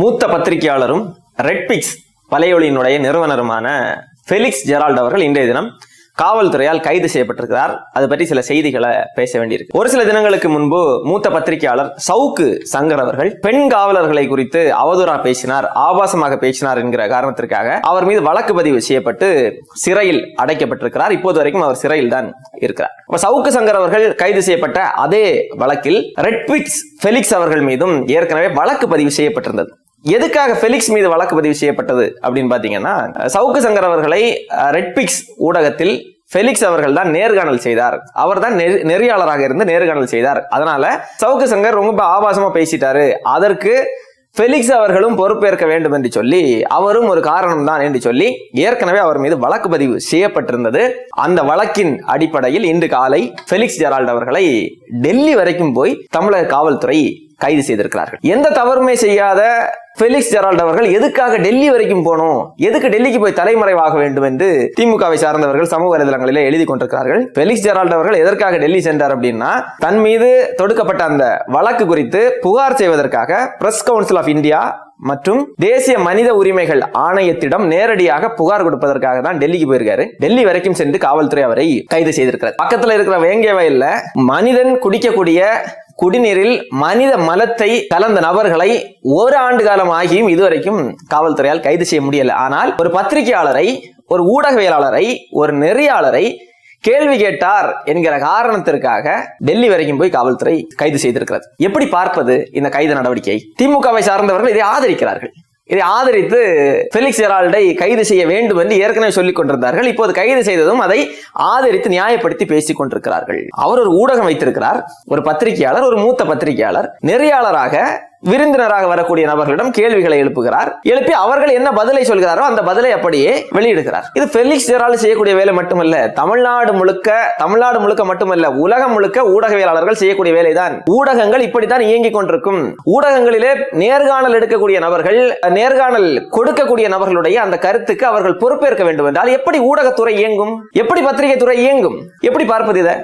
மூத்த பத்திரிகையாளரும் ரெட்பிக்ஸ் பலையொலியினுடைய நிறுவனருமான ஃபெலிக்ஸ் ஜெரால்ட் அவர்கள் இன்றைய தினம் காவல்துறையால் கைது செய்யப்பட்டிருக்கிறார். அது பற்றி சில செய்திகளை பேச வேண்டியிருக்கு. ஒரு சில தினங்களுக்கு முன்பு மூத்த பத்திரிகையாளர் சவுக்கு சங்கர் அவர்கள் பெண் காவலர்களை குறித்து அவதூறா பேசினார் ஆபாசமாக பேசினார் என்கிற காரணத்திற்காக அவர் மீது வழக்கு பதிவு செய்யப்பட்டு சிறையில் அடைக்கப்பட்டிருக்கிறார். இப்போது வரைக்கும் அவர் சிறையில் தான் இருக்கிறார். அப்ப சவுக்கு சங்கர் அவர்கள் கைது செய்யப்பட்ட அதே வழக்கில் ரெட்பிக்ஸ் ஃபெலிக்ஸ் அவர்கள் மீதும் ஏற்கனவே வழக்கு பதிவு செய்யப்பட்டிருந்தது. எதுக்காக ஃபெலிக்ஸ் மீது வழக்கு பதிவு செய்யப்பட்டது அப்படின்னு பார்த்தீங்கன்னா சவுக்கு சங்கர் அவர்களை ரெட்பிக்ஸ் ஊடகத்தில் ஃபெலிக்ஸ் அவர்கள் தான் நேர்காணல் செய்தார். அவர் தான் நெறியாளராக இருந்து நேர்காணல் செய்தார். அதனால சவுக்கு சங்கர் ரொம்ப ஆபாசமா பேசிட்டாரு. அதற்கு ஃபெலிக்ஸ் அவர்களும் பொறுப்பேற்க வேண்டும் என்று சொல்லி அவரும் ஒரு காரணம் தான் என்று சொல்லி ஏற்கனவே அவர் மீது வழக்கு பதிவு செய்யப்பட்டிருந்தது. அந்த வழக்கின் அடிப்படையில் இன்று காலை ஃபெலிக்ஸ் ஜெரால்ட் அவர்களை டெல்லி வரைக்கும் போய் தமிழக காவல்துறை கைது செய்திருக்கிறார்கள். எந்த தவறுமே செய்யாத பெலிக்ஸ் ஜெரால்ட் அவர்கள் எதுக்காக டெல்லி வரைக்கும் போனோம்? எதுக்கு டெல்லிக்கு போய் தலைமறைவாக வேண்டும் என்று திமுகவை சார்ந்தவர்கள் சமூக வலைதளங்களில் எழுதி கொண்டிருக்கிறார்கள். பெலிக்ஸ் ஜெரால்ட் அவர்கள் எதற்காக டெல்லி சென்றார் அப்படின்னா தன் மீது தொடுக்கப்பட்ட அந்த வழக்கு குறித்து புகார் செய்வதற்காக பிரஸ் கவுன்சில் ஆஃப் இந்தியா மற்றும் தேசிய மனித உரிமைகள் ஆணையத்திடம் நேரடியாக புகார் கொடுப்பதற்காக தான் டெல்லிக்கு போயிருக்காரு. டெல்லி வரைக்கும் சென்று காவல்துறை அவரை கைது செய்திருக்கிறார். பக்கத்துல இருக்கிற வேங்கிய வயல்ல மனிதன் குடிக்கக்கூடிய குடிநீரில் மனித மலத்தை கலந்த நபர்களை ஒரு ஆண்டு காலம் ஆகியும் இதுவரைக்கும் காவல்துறையால் கைது செய்ய முடியல. ஆனால் ஒரு பத்திரிகையாளரை ஒரு ஊடகவியலாளரை ஒரு நெறியாளரை கேள்வி கேட்டார் என்கிற காரணத்திற்காக டெல்லி வரைக்கும் போய் காவல்துறை கைது செய்திருக்கிறது. எப்படி பார்ப்பது இந்த கைது நடவடிக்கை திமுகவை சார்ந்தவர்கள் இதை ஆதரிக்கிறார்கள். இதை ஆதரித்து ஃபெலிக்ஸ் ஜெரால்டை கைது செய்ய வேண்டும் என்று ஏற்கனவே சொல்லிக் கொண்டிருந்தார்கள். இப்போது கைது செய்ததும் அதை ஆதரித்து நியாயப்படுத்தி பேசிக் கொண்டிருக்கிறார்கள். அவர் ஒரு ஊடகம் வைத்திருக்கிறார் ஒரு பத்திரிகையாளர் ஒரு மூத்த பத்திரிகையாளர் நெறியாளராக விருந்தினராக வரக்கூடிய நபர்களிடம் கேள்விகளை எழுப்புகிறார். எழுப்பி அவர்கள் என்ன பதிலை சொல்கிறாரோ அந்த பதிலை அப்படியே வெளியிடுகிறார். இது பெலிக்ஸ் ஜெரால் செய்யக்கூடிய வேலை மட்டுமல்ல தமிழ்நாடு முழுக்க தமிழ்நாடு முழுக்க மட்டுமல்ல உலகம் முழுக்க ஊடகவியலாளர்கள் செய்யக்கூடிய வேலைதான். ஊடகங்கள் இப்படித்தான் இயங்கிக் கொண்டிருக்கும். ஊடகங்களிலே நேர்காணல் எடுக்கக்கூடிய நபர்கள் நேர்காணல் கொடுக்கக்கூடிய நபர்களுடைய அந்த கருத்துக்கு அவர்கள் பொறுப்பேற்க வேண்டும் என்றால் எப்படி ஊடகத்துறை இயங்கும்? எப்படி பத்திரிகை துறை இயங்கும்? எப்படி பார்ப்பது இதை?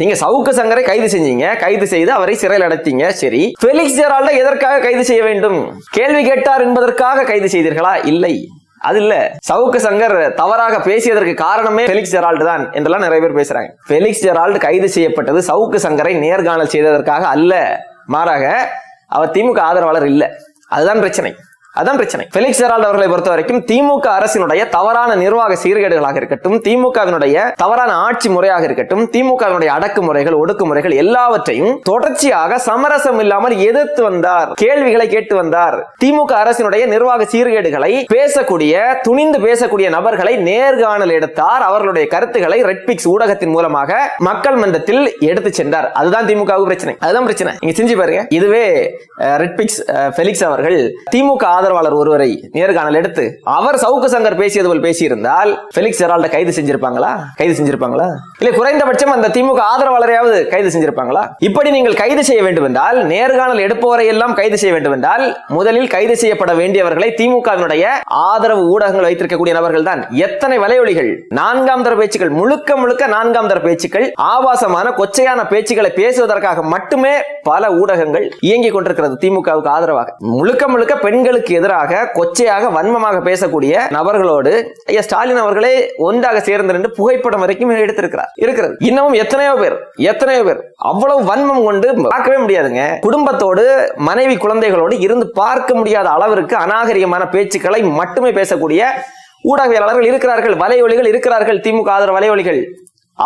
நீங்க சவுக்கு சங்கரை கைது செஞ்சீங்க கைது செய்து அவரை சிறையில் அடைத்தீங்க. சரி. ஃபெலிக்ஸ் ஜெரால்டை எதற்காக கைது செய்ய வேண்டும்? கேள்வி கேட்டார் என்பதற்காக கைது செய்தீர்களா? இல்லை. அது இல்ல. சவுக்கு சங்கர் தவறாக பேசியதற்கு காரணமே பெலிக்ஸ் ஜெரால்டு தான் என்றெல்லாம் நிறைய பேர் பேசுறாங்க. ஃபெலிக்ஸ் ஜெரால்டு கைது செய்யப்பட்டது சவுக்கு சங்கரை நேர்காணல் செய்ததற்காக அல்ல. மாறாக அவர் திமுக ஆதரவாளர் இல்லை. அதுதான் பிரச்சனை. அதான் பிரச்சனை. பெலிக்ஸ் ஜெரால்ட் அவர்களை பொறுத்த வரைக்கும் திமுக அரசினுடைய தவறான நிர்வாக சீர்கேடுகளாக இருக்கட்டும் திமுகவினுடைய தவறான ஆட்சி முறையாக இருக்கட்டும் திமுகவினுடைய அடக்குமுறைகள் ஒடுக்குமுறைகள் எல்லாவற்றையும் தொடர்ச்சியாக சமரசம் இல்லாமல் எதிர்த்து வந்தார் கேள்விகளை கேட்டு வந்தார். திமுக அரசினுடைய நிர்வாக சீர்கேடுகளை பேசக்கூடிய துணிந்து பேசக்கூடிய நபர்களை நேர்காணல் எடுத்தார். அவர்களுடைய கருத்துக்களை ரெட்பிக்ஸ் ஊடகத்தின் மூலமாக மக்கள் மன்றத்தில் எடுத்து சென்றார். அதுதான் திமுகவுக்கு பிரச்சனை. அதுதான் பிரச்சனை. நீங்க செஞ்சு பாருங்க. இதுவே ரெட்பிக்ஸ் பெலிக்ஸ் அவர்கள் திமுக ஆதரவாளர் ஒருவரை நேர்காணல் எடுத்து அவர் சவுக்கு சங்கர் பேசியது போல் பேசியிருந்தால் பெலிக்ஸ் ஜெரால்ட கைது செஞ்சிருப்பாங்களா? கைது செஞ்சிருப்பாங்களா? இல்ல குறைந்தபட்சம் அந்த திமுக ஆதரவாளரையாவது கைது செஞ்சிருப்பாங்களா? இப்படி நீங்கள் கைது செய்ய வேண்டும் என்றால் நேர்காணல் எடுப்பவரை எல்லாம் கைது செய்ய வேண்டும் என்றால் முதலில் கைது செய்யப்பட வேண்டியவர்களை திமுகவினுடைய ஆதரவு ஊடகங்கள் வைத்திருக்கக்கூடிய நபர்கள் தான் எத்தனை வலையொலிகள் நான்காம் தர பேச்சுக்கள் முழுக்க முழுக்க நான்காம் தர பேச்சுக்கள் ஆபாசமான கொச்சையான பேச்சுக்களை பேசுவதற்காக மட்டுமே பல ஊடகங்கள் இயங்கிக் கொண்டிருக்கிறது திமுகவுக்கு ஆதரவாக. முழுக்க முழுக்க பெண்களுக்கு எதிராக கொச்சையாக வன்மமாக பேசக்கூடிய நபர்களோடு ஐயா ஸ்டாலின் அவர்களே ஒன்றாக சேர்ந்து நின்று புகைப்படம் வரைக்கும் எடுத்திருக்கிறார் இருக்கிறது. இன்னமும் எத்தனையோ பேர் எத்தனையோ பேர் அவ்வளவு வன்மம் கொண்டு பார்க்கவே முடியாதுங்க. குடும்பத்தோடு மனைவி குழந்தைகளோடு இருந்து பார்க்க முடியாத அளவிற்கு அநாகரிகமான பேச்சுக்களை மட்டுமே பேசக்கூடிய ஊடகவியலாளர்கள் இருக்கிறார்கள் வலையொலிகள் இருக்கிறார்கள் திமுக ஆதரவு வலையொலிகள்.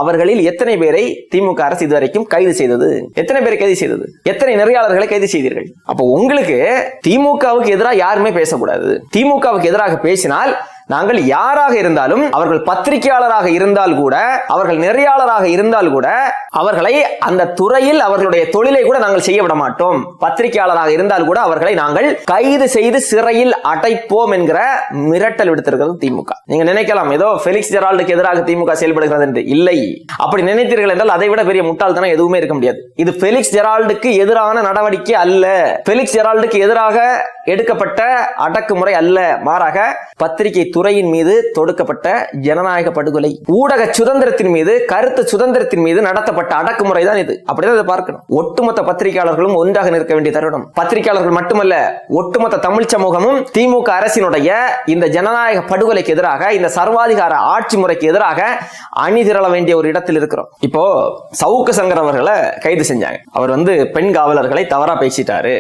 அவர்களில் எத்தனை பேரை திமுக அரசு இதுவரைக்கும் கைது செய்தது? எத்தனை பேரை கைது செய்தது? எத்தனை நிறையாளர்களை கைது செய்தீர்கள்? அப்போ உங்களுக்கு திமுகவுக்கு எதிராக யாருமே பேசக்கூடாது. திமுகவுக்கு எதிராக பேசினால் நாங்கள் யாராக இருந்தாலும் அவர்கள் பத்திரிகையாளராக இருந்தால் கூட அவர்கள் நெறியாளராக இருந்தால் கூட அவர்களை அந்த துறையில் அவர்களுடைய தொழிலை கூட நாங்கள் செய்ய விட மாட்டோம். பத்திரிகையாளராக இருந்தால் கூட அவர்களை நாங்கள் கைது செய்து சிறையில் அடைப்போம் என்கிற மிரட்டல் விடுத்திருக்கிறது திமுக. நீங்க நினைக்கலாம் ஏதோ ஃபெலிக்ஸ் ஜெரால்டுக்கு எதிராக திமுக செயல்படுகிறது என்று. இல்லை. அப்படி நினைத்தீர்கள் என்றால் அதை விட பெரிய முட்டாள்தனம் எதுவுமே இருக்க முடியாது. இது ஃபெலிக்ஸ் ஜெரால்டுக்கு எதிரான நடவடிக்கை அல்ல. பெலிக்ஸ் ஜெரால்டுக்கு எதிராக எடுக்கப்பட்ட அடக்குமுறை அல்ல. மாறாக பத்திரிகை துறையின் மீது தொடுக்கப்பட்ட ஜனநாயக படுகொலை ஊடக சுதந்திரத்தின் மீது கருத்து சுதந்திரத்தின் மீது நடத்தப்பட்ட அடக்குமுறை தான் இது. அப்படிதான் இதை பார்க்கணும். ஒட்டுமொத்த பத்திரிகையாளர்களும் ஒன்றாக நிற்க வேண்டிய தருணம். பத்திரிகையாளர்கள் மட்டுமல்ல ஒட்டுமொத்த தமிழ் சமூகமும் திமுக அரசினுடைய இந்த ஜனநாயக படுகொலைக்கு எதிராக இந்த சர்வாதிகார ஆட்சி முறைக்கு எதிராக அணிதிரள வேண்டிய ஒரு இடத்தில் இருக்கிறோம். இப்போ சவுக்கு சங்கர் அவர்களை கைது செஞ்சாங்க. அவர் வந்து பெண் காவலர்களை தவறா பேசிட்டாரு.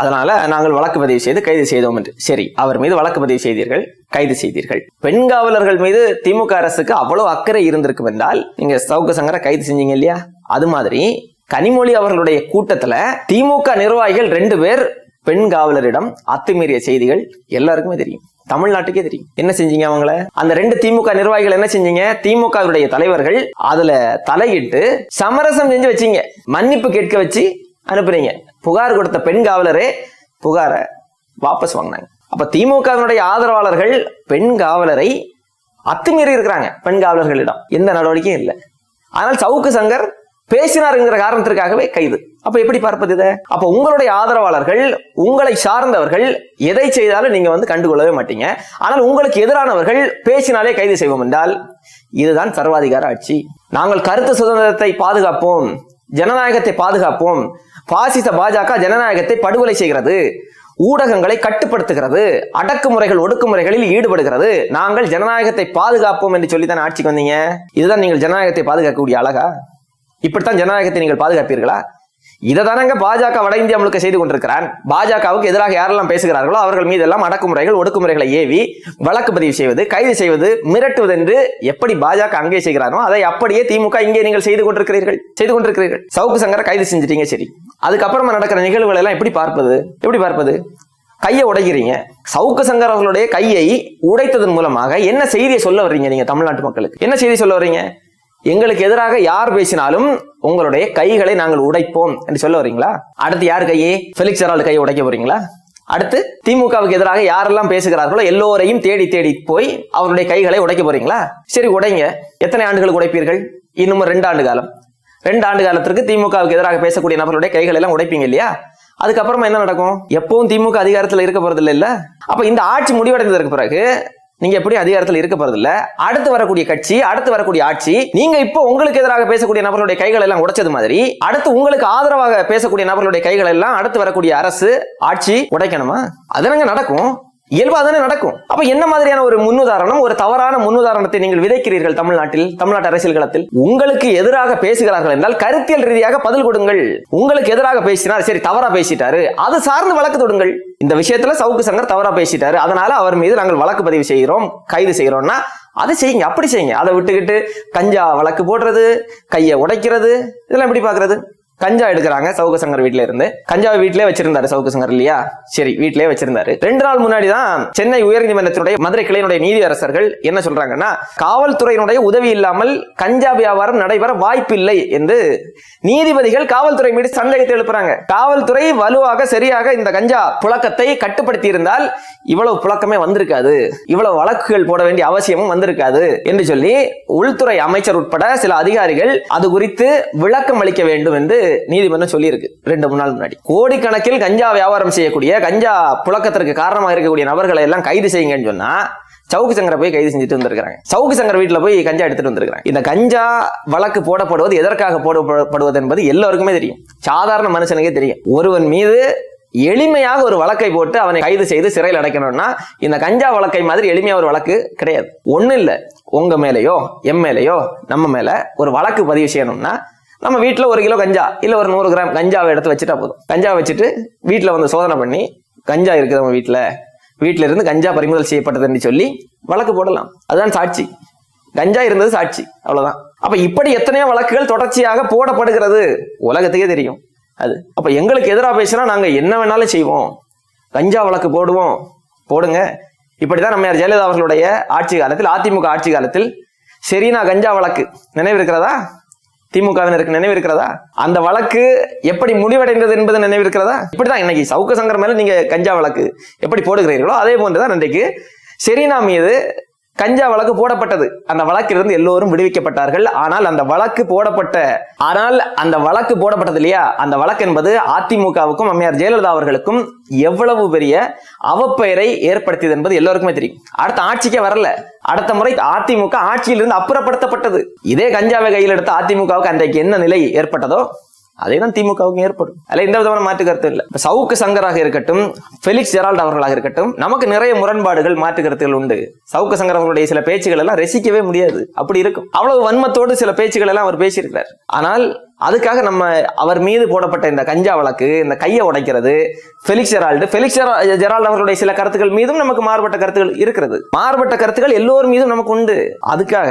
அதனால நாங்கள் வழக்கு பதிவு செய்து கைது செய்தோம் என்று. சரி அவர் மீது வழக்கு பதிவு செய்தீர்கள். கைது செய்தீர்கள். பெண் காவலர்கள் மீது திமுக அரசுக்கு அவ்வளவு அக்கறை இருந்திருக்கும் என்றால் நீங்க சவுக்கு சங்கரை கைது செஞ்சீங்க இல்லையா? அது மாதிரி கனிமொழி அவர்களுடைய கூட்டத்துல திமுக நிர்வாகிகள் ரெண்டு பேர் பெண் காவலரிடம் அத்துமீறிய செய்திகள் எல்லாருக்குமே தெரியும். தமிழ்நாட்டுக்கே தெரியும். என்ன செஞ்சீங்க அவங்கள? அந்த ரெண்டு திமுக நிர்வாகிகள் என்ன செஞ்சீங்க? திமுகவுடைய தலைவர்கள் அதுல தலையிட்டு சமரசம் செஞ்சு வச்சீங்க. மன்னிப்பு கேட்க வச்சு அனுப்புறீங்க. புகார் கொடுத்த பெண் காவலரே புகாரை வாபஸ் வாங்கினாங்க. அப்ப திமுகவினுடைய ஆதரவாளர்கள் பெண் காவலரை அத்துமீறி இருக்கிறாங்க பெண் காவலர்களிடம். எந்த நடவடிக்கையும் இல்லை. ஆனால் சவுக்கு சங்கர் பேசினாருங்கிற காரணத்திற்காகவே கைது. அப்ப எப்படி பார்ப்பது இதை? அப்ப உங்களுடைய ஆதரவாளர்கள் உங்களை சார்ந்தவர்கள் எதை செய்தாலும் நீங்க வந்து கண்டுகொள்ளவே மாட்டீங்க. ஆனால் உங்களுக்கு எதிரானவர்கள் பேசினாலே கைது செய்வோம் என்றால் இதுதான் சர்வாதிகார ஆட்சி. நாங்கள் கருத்து சுதந்திரத்தை பாதுகாப்போம் ஜனநாயகத்தை பாதுகாப்போம். பாசிச பாஜக ஜனநாயகத்தை படுகொலை செய்கிறது. ஊடகங்களை கட்டுப்படுத்துகிறது அடக்குமுறைகள் ஒடுக்குமுறைகளில் ஈடுபடுகிறது. நாங்கள் ஜனநாயகத்தை பாதுகாப்போம் என்று சொல்லி தான் ஆட்சிக்கு வந்தீங்க. இதுதான் நீங்கள் ஜனநாயகத்தை பாதுகாக்கக்கூடிய அழகா? இப்படித்தான் ஜனநாயகத்தை நீங்கள் பாதுகாப்பீர்களா? இதை தானங்க பாஜக வட இந்தியா முழுக்க செய்து கொண்டிருக்கிறான். பாஜகவுக்கு எதிராக யாரெல்லாம் பேசுகிறார்களோ அவர்கள் மீது எல்லாம் அடக்குமுறைகள் ஒடுக்குமுறைகளை ஏவி வழக்கு பதிவு செய்வது கைது செய்வது மிரட்டுவது என்று எப்படி பாஜக அங்கே செய்கிறாரோ அதை அப்படியே திமுக இங்கே நீங்கள் செய்து கொண்டிருக்கிறீர்கள் செய்து கொண்டிருக்கிறீர்கள். சவுக்கு சங்கரை கைது செஞ்சிட்டீங்க சரி. அதுக்கப்புறமா நடக்கிற நிகழ்வுகள் எல்லாம் எப்படி பார்ப்பது? எப்படி பார்ப்பது? கையை உடைக்கிறீங்க. சவுக்கு சங்கர் அவர்களுடைய கையை உடைத்ததன் மூலமாக என்ன செய்தியை சொல்ல வர்றீங்க நீங்க தமிழ்நாட்டு மக்களுக்கு? என்ன செய்தி சொல்ல வர்றீங்க? எங்களுக்கு எதிராக யார் பேசினாலும் உங்களுடைய கைகளை நாங்கள் உடைப்போம் என்று சொல்ல வரீங்களா? அடுத்து யார் கையை பெலிக்ஸ் ஜெரால்டு கையை உடைக்க போறீங்களா? அடுத்து திமுகவுக்கு எதிராக யாரெல்லாம் பேசுகிறார்களோ எல்லோரையும் தேடி தேடி போய் அவருடைய கைகளை உடைக்க போறீங்களா? சரி உடைங்க. எத்தனை ஆண்டுகள் உடைப்பீர்கள்? இன்னும் ரெண்டு ஆண்டு காலம். ரெண்டு ஆண்டு காலத்திற்கு திமுகவுக்கு எதிராக பேசக்கூடிய நபர்களுடைய கைகளை எல்லாம் உடைப்பீங்க இல்லையா? அதுக்கப்புறமா என்ன நடக்கும்? எப்பவும் திமுக அதிகாரத்தில் இருக்க போறது இல்ல? அப்ப இந்த ஆட்சி முடிவடைந்ததற்கு பிறகு நீங்க எப்படி அதிகாரத்தில் இருக்க போறது இல்ல அடுத்து வரக்கூடிய கட்சி அடுத்து வரக்கூடிய ஆட்சி நீங்க இப்போ உங்களுக்கு எதிராக பேசக்கூடிய நபர்களுடைய கைகள் எல்லாம் உடைச்சது மாதிரி அடுத்து உங்களுக்கு ஆதரவாக பேசக்கூடிய நபர்களுடைய கைகள் எல்லாம் அடுத்து வரக்கூடிய அரசு ஆட்சி உடைக்கணுமா? அதனங்க நடக்கும்? இயல்பாக தானே நடக்கும். அப்ப என்ன மாதிரியான ஒரு முன்னுதாரணம் ஒரு தவறான முன்னுதாரணத்தை நீங்கள் விதைக்கிறீர்கள் தமிழ்நாட்டில் தமிழ்நாட்டு அரசியல் களத்தில்? உங்களுக்கு எதிராக பேசுகிறார்கள் என்றால் கருத்தியல் ரீதியாக பதில் கொடுங்கள். உங்களுக்கு எதிராக பேசினார் சரி தவறா பேசிட்டாரு. அது சார்ந்து வழக்கு தொடுங்கள். இந்த விஷயத்துல சவுக்கு சங்கர் தவறா பேசிட்டாரு. அதனால அவர் மீது நாங்கள் வழக்கு பதிவு செய்கிறோம் கைது செய்கிறோம்னா அதை செய்யுங்க அப்படி செய்யுங்க. அதை விட்டுக்கிட்டு கஞ்சா வழக்கு போடுறது கையை உடைக்கிறது இதெல்லாம் எப்படி பாக்குறது கஞ்சா எடுக்கிறாங்க சவுக்கு சங்கர் வீட்ல இருந்து. கஞ்சாவை வீட்டிலே வச்சிருந்தாரு சவுக்கு சங்கர் இல்லையா? சரி வீட்டிலே வச்சிருந்தாரு. ரெண்டு நாள் முன்னாடி தான் சென்னை உயர்நீதிமன்றத்தினுடைய மதுரை கிளையினுடைய நீதியரசர்கள் என்ன சொல்றாங்கன்னா காவல்துறையினுடைய உதவி இல்லாமல் கஞ்சா வியாபாரம் நடைபெற வாய்ப்பு இல்லை என்று நீதிபதிகள் காவல்துறை மீது சந்தேகத்தை எழுப்புறாங்க. காவல்துறை வலுவாக சரியாக இந்த கஞ்சா புழக்கத்தை கட்டுப்படுத்தி இருந்தால் இவ்வளவு புழக்கமே வந்திருக்காது. இவ்வளவு வழக்குகள் போட வேண்டிய அவசியமும் வந்திருக்காது என்று சொல்லி உள்துறை அமைச்சர் உட்பட சில அதிகாரிகள் அது குறித்து விளக்கம் அளிக்க வேண்டும் என்று நீதிமன்றம் சொல்லியிருக்கு. ரெண்டு மூணு நாள் முன்னாடி. கோடிக்கணக்கில் கஞ்சா வியாபாரம் செய்யக்கூடிய கஞ்சா புழக்கத்திற்கு காரணமாக இருக்கக்கூடிய நபர்களை எல்லாம் கைது செய்யுங்கன்னு சொன்னா சவுக்கு சங்கரை போய் கைது செஞ்சுட்டு வந்திருக்காங்க சவுக்கு சங்கர் வீட்டில் போய் கஞ்சா எடுத்துட்டு வந்திருக்காங்க இந்த கஞ்சா வழக்கு போடப்படுவது எதற்காக போடப்படுவது என்பது எல்லாருக்குமே தெரியும். சாதாரண மனுஷனுக்கே தெரியும். ஒருவன் மீது எளிமையாக ஒரு வழக்கை போட்டு அவனை கைது செய்து சிறையில் அடைக்கணும்னா இந்த கஞ்சா வழக்கை மாதிரி எளிமையாக ஒரு வழக்கு கிடையாது. ஒண்ணு இல்ல. உங்க மேலேயோ எம் மேலேயோ நம்ம மேல ஒரு வழக்கு பதிவு செய்யணும்னா நம்ம வீட்டில் ஒரு கிலோ கஞ்சா இல்லை ஒரு நூறு கிராம் கஞ்சாவை எடுத்து வச்சுட்டா போதும். கஞ்சா வச்சுட்டு வீட்டில் வந்து சோதனை பண்ணி கஞ்சா இருக்குது நம்ம வீட்டில் வீட்டில் இருந்து கஞ்சா பறிமுதல் செய்யப்பட்டதுன்னு சொல்லி வழக்கு போடலாம். அதுதான் சாட்சி. கஞ்சா இருந்தது சாட்சி அவ்வளவுதான். அப்ப இப்படி எத்தனையோ வழக்குகள் தொடர்ச்சியாக போடப்படுகிறது. உலகத்துக்கே தெரியும் அது. அப்ப எங்களுக்கு எதிராக பேசினா நாங்க என்ன வேணாலும் செய்வோம். கஞ்சா வழக்கு போடுவோம். போடுங்க. இப்படிதான் நம்ம ஜெயலலிதா அவர்களுடைய ஆட்சி காலத்தில் அதிமுக ஆட்சி காலத்தில் செரீனா கஞ்சா வழக்கு நினைவு இருக்கிறதா திமுகவினருக்கு நினைவு இருக்கிறதா அந்த வழக்கு எப்படி முடிவடைந்தது என்பது நினைவு இருக்கிறதா இப்படிதான் இன்னைக்கு சவுக்க சங்கர் மேல நீங்க கஞ்சா வழக்கு எப்படி போடுகிறீர்களோ அதே போன்றுதான் இன்றைக்கு செரீனா மீது கஞ்சா வழக்கு போடப்பட்டது. அந்த வழக்கிலிருந்து எல்லோரும் விடுவிக்கப்பட்டார்கள். ஆனால் அந்த வழக்கு போடப்பட்ட ஆனால் அந்த வழக்கு போடப்பட்டது இல்லையா? அந்த வழக்கு என்பது அதிமுகவுக்கும் அம்மையார் ஜெயலலிதா அவர்களுக்கும் எவ்வளவு பெரிய அவப்பெயரை ஏற்படுத்தியது என்பது எல்லோருக்குமே தெரியும். அடுத்த ஆட்சிக்கே வரல. அடுத்த முறை அதிமுக ஆட்சியிலிருந்து அப்புறப்படுத்தப்பட்டது. இதே கஞ்சாவை கையில் எடுத்த அதிமுகவுக்கு அன்றைக்கு என்ன நிலை ஏற்பட்டதோ அதே தான் திமுகவுக்கும் ஏற்படும். அதில் எந்த விதமான மாற்று கருத்து இல்லை. இப்போ சவுக்கு சங்கராக இருக்கட்டும் ஃபெலிக்ஸ் ஜெரால்ட் அவர்களாக இருக்கட்டும் நமக்கு நிறைய முரண்பாடுகள் மாற்று கருத்துகள் உண்டு. சவுக்கு சங்கர் அவர்களுடைய சில பேச்சுகள் எல்லாம் ரசிக்கவே முடியாது. அப்படி இருக்கும். அவ்வளவு வன்மத்தோடு சில பேச்சுகள் எல்லாம் அவர் பேசியிருக்கிறார். ஆனால் அதுக்காக நம்ம அவர் மீது போடப்பட்ட இந்த கஞ்சா வழக்கு இந்த கையை உடைக்கிறது ஃபெலிக்ஸ் ஜெரால்டு ஃபெலிக்ஸ் ஜெரால்டு அவர்களுடைய சில கருத்துக்கள் மீதும் நமக்கு மாறுபட்ட கருத்துக்கள் இருக்கிறது. மாறுபட்ட கருத்துக்கள் எல்லோர் மீதும் நமக்கு உண்டு. அதுக்காக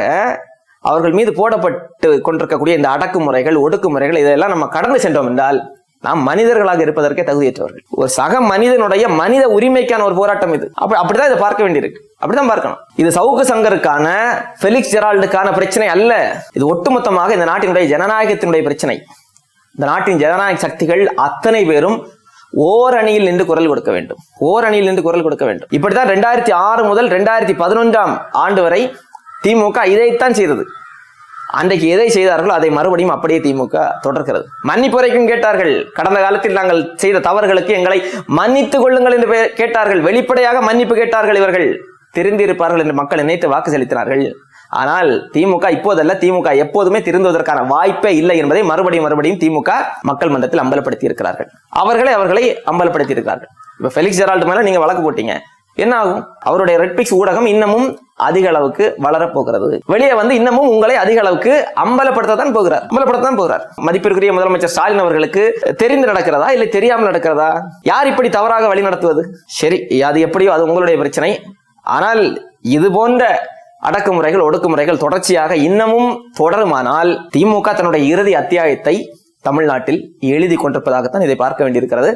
அவர்கள் மீது போடப்பட்டு கொண்டிருக்கக்கூடிய இந்த அடக்குமுறைகள் ஒடுக்குமுறைகள் இதெல்லாம் நம்ம கடந்து சென்றோம் என்றால் நாம் மனிதர்களாக இருப்பதற்கே தகுதியற்றவர்கள். ஒரு சக மனிதனுடைய மனித உரிமைக்கான ஒரு போராட்டம் இது. அப்படி அப்படிதான் இதை பார்க்க வேண்டியிருக்கு. அப்படிதான் பார்க்கணும். இது சவுக்கு சங்கருக்கான ஃபெலிக்ஸ் ஜெரால்டுக்கான பிரச்சனை அல்ல. இது ஒட்டுமொத்தமாக இந்த நாட்டினுடைய ஜனநாயகத்தினுடைய பிரச்சனை. இந்த நாட்டின் ஜனநாயக சக்திகள் அத்தனை பேரும் ஓரணியில் நின்று குரல் கொடுக்க வேண்டும். ஓரணியில் நின்று குரல் கொடுக்க வேண்டும். இப்படித்தான் ரெண்டாயிரத்தி ஆறு முதல் ரெண்டாயிரத்தி பதினொன்றாம் ஆண்டு வரை திமுக இதைத்தான் செய்தது. அன்றைக்கு எதை செய்தார்களோ அதை மறுபடியும் அப்படியே திமுக தொடர்கிறது. மன்னிப்பு வரைக்கும் கேட்டார்கள். கடந்த காலத்தில் நாங்கள் செய்த தவறுகளுக்கு எங்களை மன்னித்துக் கொள்ளுங்கள் என்று கேட்டார்கள். வெளிப்படையாக மன்னிப்பு கேட்டார்கள் இவர்கள். திருந்திருப்பார்கள் என்று மக்கள் நினைத்து வாக்கு செலுத்தினார்கள். ஆனால் திமுக இப்போதல்ல திமுக எப்போதுமே திருந்துவதற்கான வாய்ப்பே இல்லை என்பதை மறுபடியும் மறுபடியும் திமுக மக்கள் மன்றத்தில் அம்பலப்படுத்தி இருக்கிறார்கள் அவர்களே அவர்களை அம்பலப்படுத்தி இருக்கிறார்கள் இப்ப பெலிக்ஸ் ஜெரால்டு மேல நீங்க வழக்கு போட்டீங்க. என்ன ஆகும் அவருடைய ரெட்பிக்ஸ் ஊடகம் இன்னமும் அதிக அளவுக்கு வளரப் போகிறது. வெளியே வந்து இன்னமும் உங்களை அதிக அளவுக்கு அம்பலப்படுத்த தான் போகிறார். அம்பலப்படுத்த தான் போகிறார். மதிப்பிற்குரிய முதலமைச்சர் ஸ்டாலின் அவர்களுக்கு தெரிந்து நடக்கிறதா? இல்லை தெரியாமல் நடக்கிறதா? யார் இப்படி தவறாக வழி நடத்துவது? சரி அது எப்படியோ அது உங்களுடைய பிரச்சனை. ஆனால் இது போன்ற அடக்குமுறைகள் ஒடுக்குமுறைகள் தொடர்ச்சியாக இன்னமும் தொடருமானால் திமுக தன்னுடைய இறுதி அத்தியாயத்தை தமிழ்நாட்டில் எழுதி கொண்டிருப்பதாகத்தான் இதை பார்க்க வேண்டியிருக்கிறது.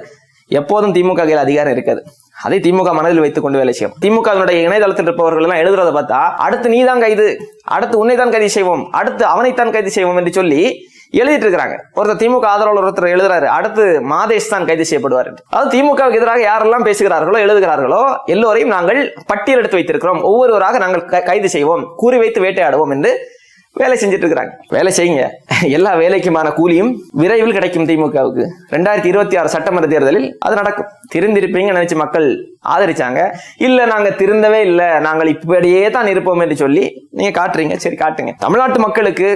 எப்போதும் திமுக கையில் அதிகாரம் இருக்காது. அதை திமுக மனதில் வைத்துக் கொண்டு வேலை செய்யும். திமுகவினுடைய இணையதளத்தில் இருப்பவர்கள் எல்லாம் எழுதுறத பார்த்தா அடுத்து நீதான் கைது அடுத்து உன்னை தான் கைது செய்வோம் அடுத்து அவனைத்தான் கைது செய்வோம் என்று சொல்லி எழுதிட்டு இருக்கிறாங்க. ஒருத்தர் திமுக ஆதரவாளர் ஒருத்தர் எழுதுறாரு அடுத்து மாதேஷ் தான் கைது செய்யப்படுவார் அதாவது திமுகவுக்கு எதிராக யாரெல்லாம் பேசுகிறார்களோ எழுதுகிறார்களோ எல்லோரையும் நாங்கள் பட்டியல் எடுத்து வைத்திருக்கிறோம். ஒவ்வொருவராக நாங்கள் க- கைது செய்வோம் கூறி வைத்து வேட்டையாடுவோம் என்று வேலை செஞ்சுட்டு இருக்கிறாங்க வேலை செய்யுங்க. எல்லா வேலைக்குமான கூலியும் விரைவில் கிடைக்கும் திமுகவுக்கு. ரெண்டாயிரத்தி இருபத்தி ஆறு சட்டமன்ற தேர்தலில் அது நடக்கும். திருந்திருப்பீங்க நினைச்சு மக்கள் ஆதரிச்சாங்க. இல்ல நாங்க திருந்தவே இல்லை. நாங்கள் இப்படியே தான் இருப்போம் என்று சொல்லி நீங்க காட்டுறீங்க. சரி காட்டுங்க. தமிழ்நாட்டு மக்களுக்கு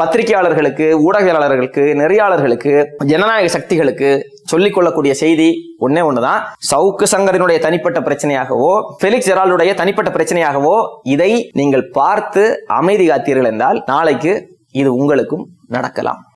பத்திரிகையாளர்களுக்கு ஊடகவியலாளர்களுக்கு நெறியாளர்களுக்கு ஜனநாயக சக்திகளுக்கு சொல்லிக்கொள்ளக்கூடிய செய்தி ஒன்னே ஒண்ணுதான். சவுக்கு சங்கரனுடைய தனிப்பட்ட பிரச்சனையாகவோ பெலிக்ஸ் ஜெரால்டுடைய தனிப்பட்ட பிரச்சனையாகவோ இதை நீங்கள் பார்த்து அமைதி காத்தீர்கள் என்றால் நாளைக்கு இது உங்களுக்கும் நடக்கலாம்.